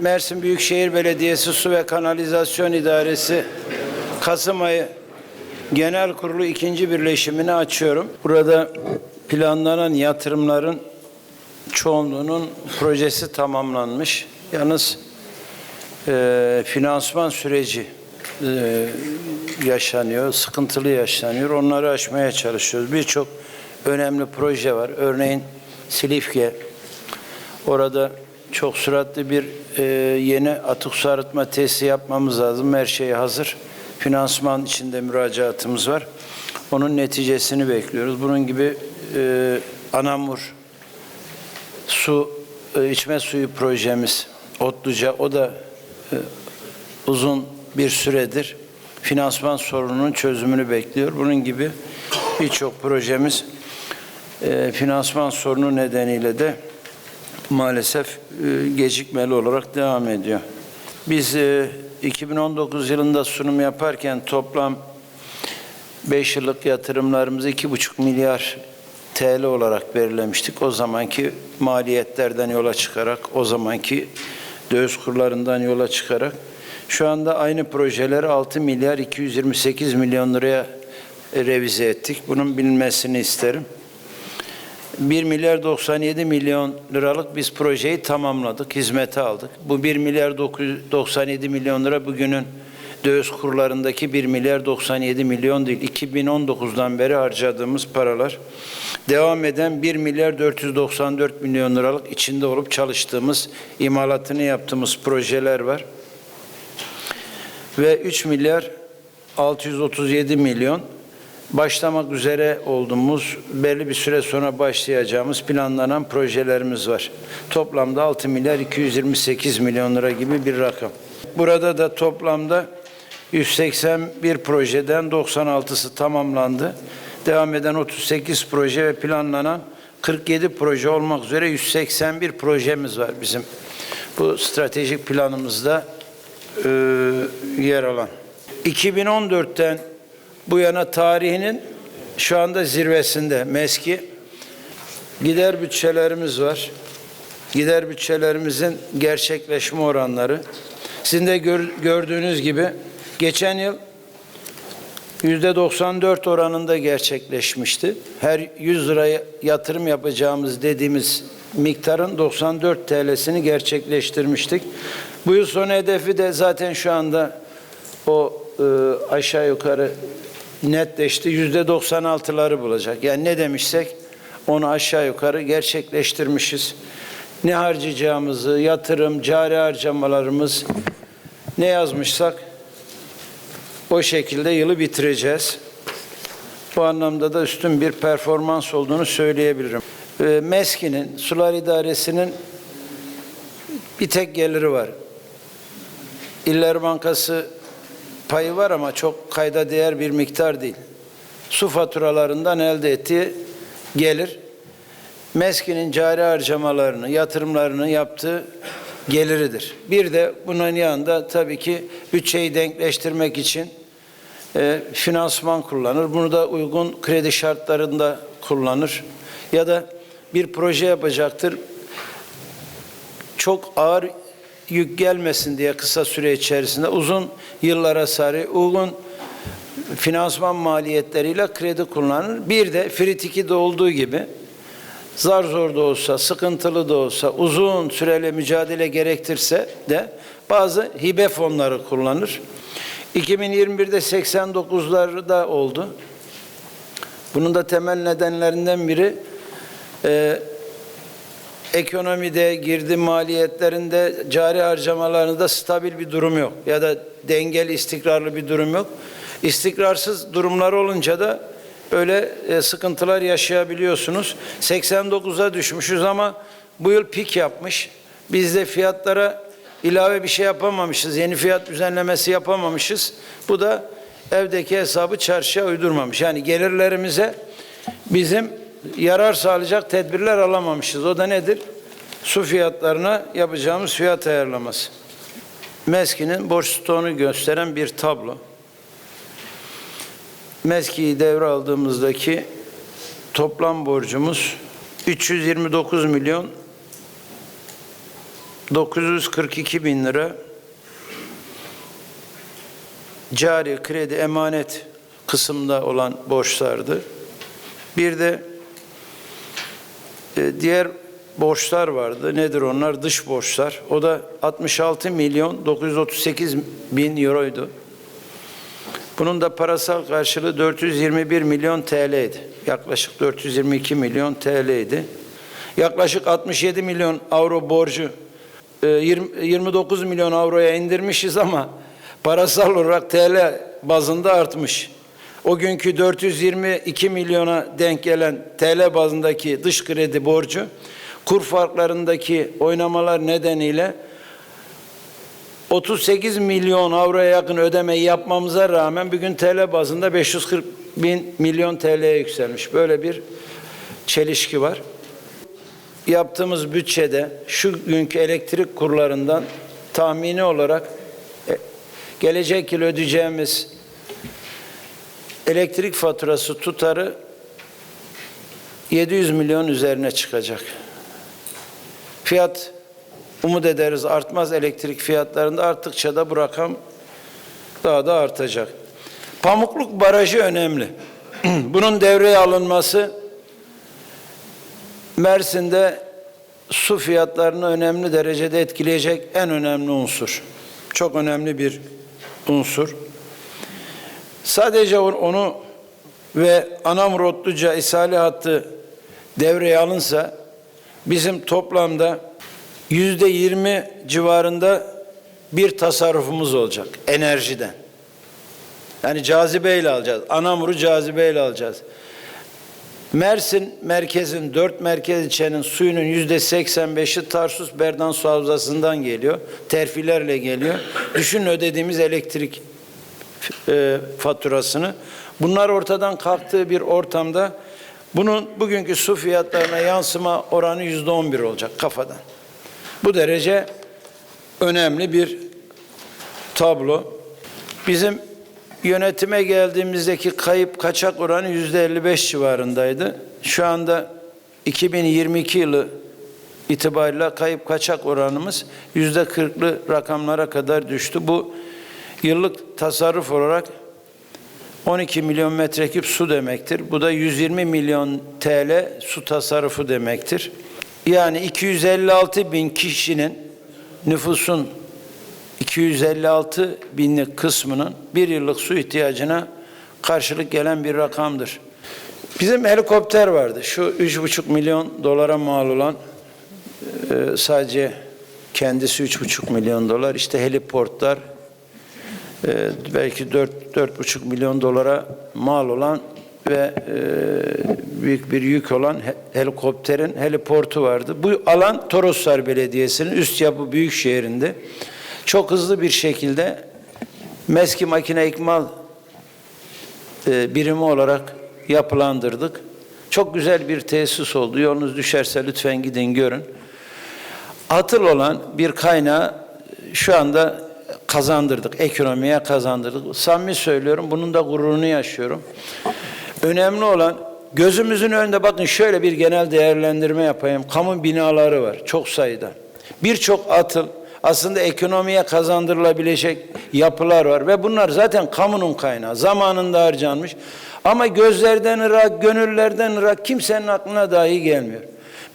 Mersin Büyükşehir Belediyesi Su ve Kanalizasyon İdaresi Kasım ayı Genel Kurulu ikinci birleşimini açıyorum. Burada planlanan yatırımların çoğunluğunun projesi tamamlanmış. Yalnız e, finansman süreci e, yaşanıyor, sıkıntılı yaşanıyor. Onları aşmaya çalışıyoruz. Birçok önemli proje var. Örneğin Silifke, Orada çok süratli bir e, yeni atık su arıtma tesisi yapmamız lazım. Her şey hazır. Finansman içinde müracaatımız var. Onun neticesini bekliyoruz. Bunun gibi e, Anamur su e, içme suyu projemiz Otluca o da e, uzun bir süredir finansman sorununun çözümünü bekliyor. Bunun gibi birçok projemiz e, finansman sorunu nedeniyle de maalesef e, gecikmeli olarak devam ediyor. Biz e, 2019 yılında sunum yaparken toplam 5 yıllık yatırımlarımızı 2,5 milyar TL olarak belirlemiştik. O zamanki maliyetlerden yola çıkarak, o zamanki döviz kurlarından yola çıkarak şu anda aynı projeleri 6 milyar 228 milyon liraya e, revize ettik. Bunun bilinmesini isterim. 1 milyar 97 milyon liralık biz projeyi tamamladık, hizmete aldık. Bu 1 milyar 97 milyon lira bugünün döviz kurlarındaki 1 milyar 97 milyon değil. 2019'dan beri harcadığımız paralar. Devam eden 1 milyar 494 milyon liralık içinde olup çalıştığımız, imalatını yaptığımız projeler var. Ve 3 milyar 637 milyon başlamak üzere olduğumuz, belli bir süre sonra başlayacağımız planlanan projelerimiz var. Toplamda 6 milyar 228 milyon lira gibi bir rakam. Burada da toplamda 181 projeden 96'sı tamamlandı. Devam eden 38 proje ve planlanan 47 proje olmak üzere 181 projemiz var bizim. Bu stratejik planımızda e, yer alan. 2014'ten bu yana tarihinin şu anda zirvesinde MESKİ. Gider bütçelerimiz var. Gider bütçelerimizin gerçekleşme oranları. Sizin de gör, gördüğünüz gibi geçen yıl yüzde 94 oranında gerçekleşmişti. Her 100 liraya yatırım yapacağımız dediğimiz miktarın 94 TL'sini gerçekleştirmiştik. Bu yıl son hedefi de zaten şu anda o e, aşağı yukarı netleşti. Yüzde 96'ları bulacak. Yani ne demişsek onu aşağı yukarı gerçekleştirmişiz. Ne harcayacağımızı, yatırım, cari harcamalarımız ne yazmışsak o şekilde yılı bitireceğiz. Bu anlamda da üstün bir performans olduğunu söyleyebilirim. MESKİ'nin, Sular İdaresi'nin bir tek geliri var. İller Bankası payı var ama çok kayda değer bir miktar değil. Su faturalarından elde ettiği gelir, MESKİ'nin cari harcamalarını, yatırımlarını yaptığı geliridir. Bir de bunun yanında tabii ki bütçeyi denkleştirmek için e, finansman kullanır. Bunu da uygun kredi şartlarında kullanır. Ya da bir proje yapacaktır. Çok ağır yük gelmesin diye kısa süre içerisinde uzun yıllara sarı uygun finansman maliyetleriyle kredi kullanır. Bir de Frit olduğu gibi zar zor da olsa, sıkıntılı da olsa, uzun süreli mücadele gerektirse de bazı hibe fonları kullanır. 2021'de 89'ları da oldu. Bunun da temel nedenlerinden biri e, ekonomide, girdi maliyetlerinde, cari harcamalarında stabil bir durum yok. Ya da dengeli, istikrarlı bir durum yok. İstikrarsız durumlar olunca da böyle e, sıkıntılar yaşayabiliyorsunuz. 89'a düşmüşüz ama bu yıl pik yapmış. Biz de fiyatlara ilave bir şey yapamamışız. Yeni fiyat düzenlemesi yapamamışız. Bu da evdeki hesabı çarşıya uydurmamış. Yani gelirlerimize bizim yarar sağlayacak tedbirler alamamışız. O da nedir? Su fiyatlarına yapacağımız fiyat ayarlaması. MESKİ'nin borç stoğunu gösteren bir tablo. MESKİ'yi devraldığımızdaki toplam borcumuz 329 milyon 942 bin lira cari kredi emanet kısımda olan borçlardı. Bir de e, diğer borçlar vardı. Nedir onlar? Dış borçlar. O da 66 milyon 938 bin euroydu. Bunun da parasal karşılığı 421 milyon TL'ydi. Yaklaşık 422 milyon TL'ydi. Yaklaşık 67 milyon avro borcu e, 20 29 milyon avroya indirmişiz ama parasal olarak TL bazında artmış. O günkü 422 milyona denk gelen TL bazındaki dış kredi borcu kur farklarındaki oynamalar nedeniyle 38 milyon avroya yakın ödemeyi yapmamıza rağmen bugün TL bazında 540 bin milyon TL'ye yükselmiş. Böyle bir çelişki var. Yaptığımız bütçede şu günkü elektrik kurlarından tahmini olarak e, gelecek yıl ödeyeceğimiz elektrik faturası tutarı 700 milyon üzerine çıkacak. Fiyat umut ederiz artmaz elektrik fiyatlarında arttıkça da bu rakam daha da artacak. Pamukluk Barajı önemli. Bunun devreye alınması Mersin'de su fiyatlarını önemli derecede etkileyecek en önemli unsur. Çok önemli bir unsur. Sadece onu ve Anamurotluca İsali hattı devreye alınsa bizim toplamda yüzde yirmi civarında bir tasarrufumuz olacak enerjiden. Yani cazibeyle alacağız. Anamur'u cazibeyle alacağız. Mersin merkezin, dört merkez ilçenin suyunun yüzde 85'i Tarsus Berdan Su Havzası'ndan geliyor. Terfilerle geliyor. Düşünün ödediğimiz elektrik e, faturasını. Bunlar ortadan kalktığı bir ortamda bunun bugünkü su fiyatlarına yansıma oranı yüzde 11 olacak kafadan. Bu derece önemli bir tablo. Bizim yönetime geldiğimizdeki kayıp kaçak oranı yüzde 55 civarındaydı. Şu anda 2022 yılı itibariyle kayıp kaçak oranımız yüzde 40'lı rakamlara kadar düştü. Bu yıllık tasarruf olarak 12 milyon metreküp su demektir. Bu da 120 milyon TL su tasarrufu demektir. Yani 256 bin kişinin nüfusun 256 binlik kısmının bir yıllık su ihtiyacına karşılık gelen bir rakamdır. Bizim helikopter vardı. Şu 3,5 milyon dolara mal olan e, sadece kendisi 3,5 milyon dolar. İşte heliportlar e, belki 4 4,5 milyon dolara mal olan ve e, büyük bir yük olan he, helikopterin heliportu vardı. Bu alan Toroslar Belediyesi'nin üst yapı büyük şehrinde çok hızlı bir şekilde meski makine ikmal e, birimi olarak yapılandırdık. Çok güzel bir tesis oldu. Yolunuz düşerse lütfen gidin görün. Atıl olan bir kaynağı şu anda kazandırdık. Ekonomiye kazandırdık. Samimi söylüyorum. Bunun da gururunu yaşıyorum. Önemli olan gözümüzün önünde bakın şöyle bir genel değerlendirme yapayım. Kamu binaları var çok sayıda. Birçok atıl aslında ekonomiye kazandırılabilecek yapılar var ve bunlar zaten kamunun kaynağı. Zamanında harcanmış. Ama gözlerden ırak, gönüllerden ırak kimsenin aklına dahi gelmiyor.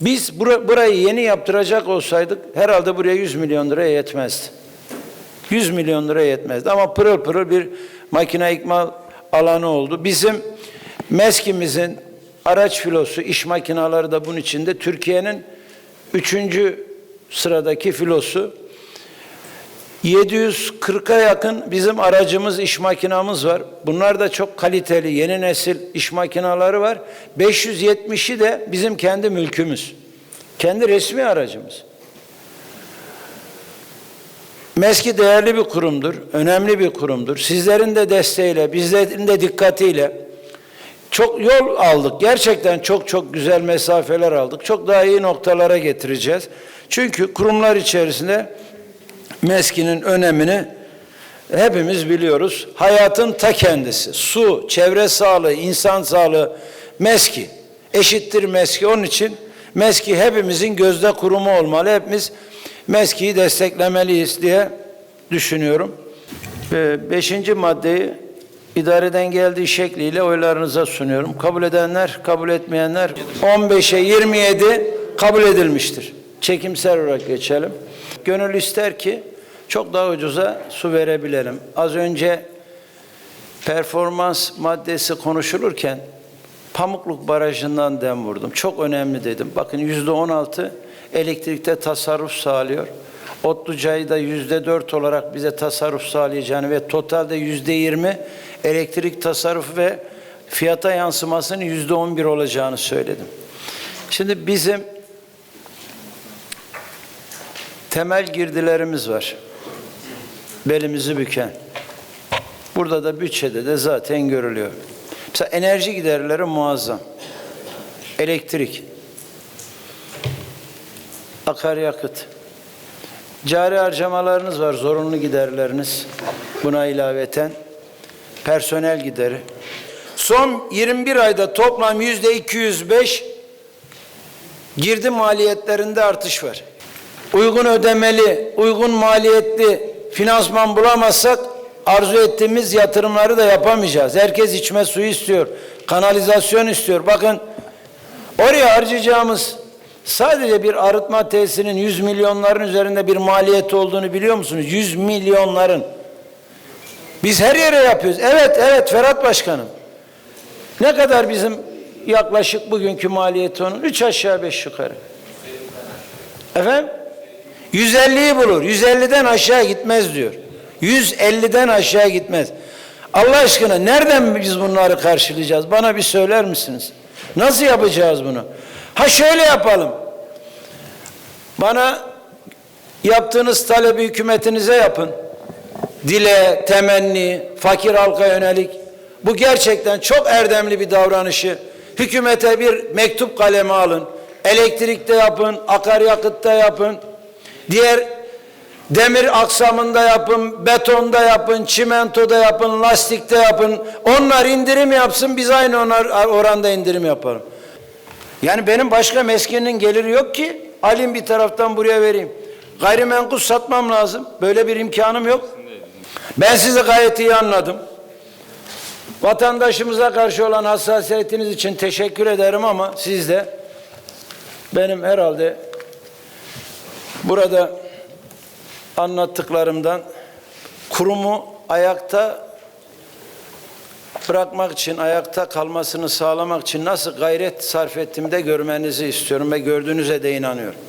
Biz bura, burayı yeni yaptıracak olsaydık herhalde buraya 100 milyon lira yetmezdi. 100 milyon lira yetmezdi ama pırıl pırıl bir makine ikmal alanı oldu. Bizim MESK'imizin araç filosu, iş makineleri da bunun içinde. Türkiye'nin üçüncü sıradaki filosu. 740'a yakın bizim aracımız, iş makinamız var. Bunlar da çok kaliteli, yeni nesil iş makinaları var. 570'i de bizim kendi mülkümüz. Kendi resmi aracımız. MESKİ değerli bir kurumdur, önemli bir kurumdur. Sizlerin de desteğiyle, bizlerin de dikkatiyle çok yol aldık. Gerçekten çok çok güzel mesafeler aldık. Çok daha iyi noktalara getireceğiz. Çünkü kurumlar içerisinde MESKİ'nin önemini hepimiz biliyoruz. Hayatın ta kendisi. Su, çevre sağlığı, insan sağlığı, MESKİ. Eşittir MESKİ. Onun için MESKİ hepimizin gözde kurumu olmalı. Hepimiz MESKİ'yi desteklemeliyiz diye düşünüyorum. Ve beşinci maddeyi idareden geldiği şekliyle oylarınıza sunuyorum. Kabul edenler, kabul etmeyenler 15'e 27 kabul edilmiştir. Çekimsel olarak geçelim. Gönül ister ki çok daha ucuza su verebilelim. Az önce performans maddesi konuşulurken Pamukluk Barajı'ndan dem vurdum. Çok önemli dedim. Bakın yüzde on altı elektrikte tasarruf sağlıyor. Otlucayı da yüzde dört olarak bize tasarruf sağlayacağını ve totalde yüzde yirmi elektrik tasarrufu ve fiyata yansımasının yüzde on bir olacağını söyledim. Şimdi bizim temel girdilerimiz var. Belimizi büken. Burada da bütçede de zaten görülüyor. Mesela enerji giderleri muazzam. Elektrik, akaryakıt, cari harcamalarınız var, zorunlu giderleriniz. Buna ilaveten personel gideri. Son 21 ayda toplam yüzde 205 girdi maliyetlerinde artış var. Uygun ödemeli, uygun maliyetli finansman bulamazsak arzu ettiğimiz yatırımları da yapamayacağız. Herkes içme suyu istiyor, kanalizasyon istiyor. Bakın oraya harcayacağımız sadece bir arıtma tesisinin 100 milyonların üzerinde bir maliyeti olduğunu biliyor musunuz? 100 milyonların. Biz her yere yapıyoruz. Evet, evet Ferhat Başkanım. Ne kadar bizim yaklaşık bugünkü maliyeti onun? Üç aşağı beş yukarı. Efendim? 150'yi bulur. 150'den aşağı gitmez diyor. 150'den aşağı gitmez. Allah aşkına nereden biz bunları karşılayacağız? Bana bir söyler misiniz? Nasıl yapacağız bunu? Ha şöyle yapalım. Bana yaptığınız talebi hükümetinize yapın. Dile, temenni, fakir halka yönelik. Bu gerçekten çok erdemli bir davranışı. Hükümete bir mektup kalemi alın. Elektrikte yapın, akaryakıtta yapın. Diğer demir aksamında yapın, betonda yapın, çimentoda yapın, lastikte yapın. Onlar indirim yapsın, biz aynı onlar oranda indirim yapalım. Yani benim başka meskenin geliri yok ki alayım bir taraftan buraya vereyim. Gayrimenkul satmam lazım. Böyle bir imkanım yok. Ben sizi gayet iyi anladım. Vatandaşımıza karşı olan hassasiyetiniz için teşekkür ederim ama siz de benim herhalde burada anlattıklarımdan kurumu ayakta bırakmak için, ayakta kalmasını sağlamak için nasıl gayret sarf ettiğimi de görmenizi istiyorum ve gördüğünüze de inanıyorum.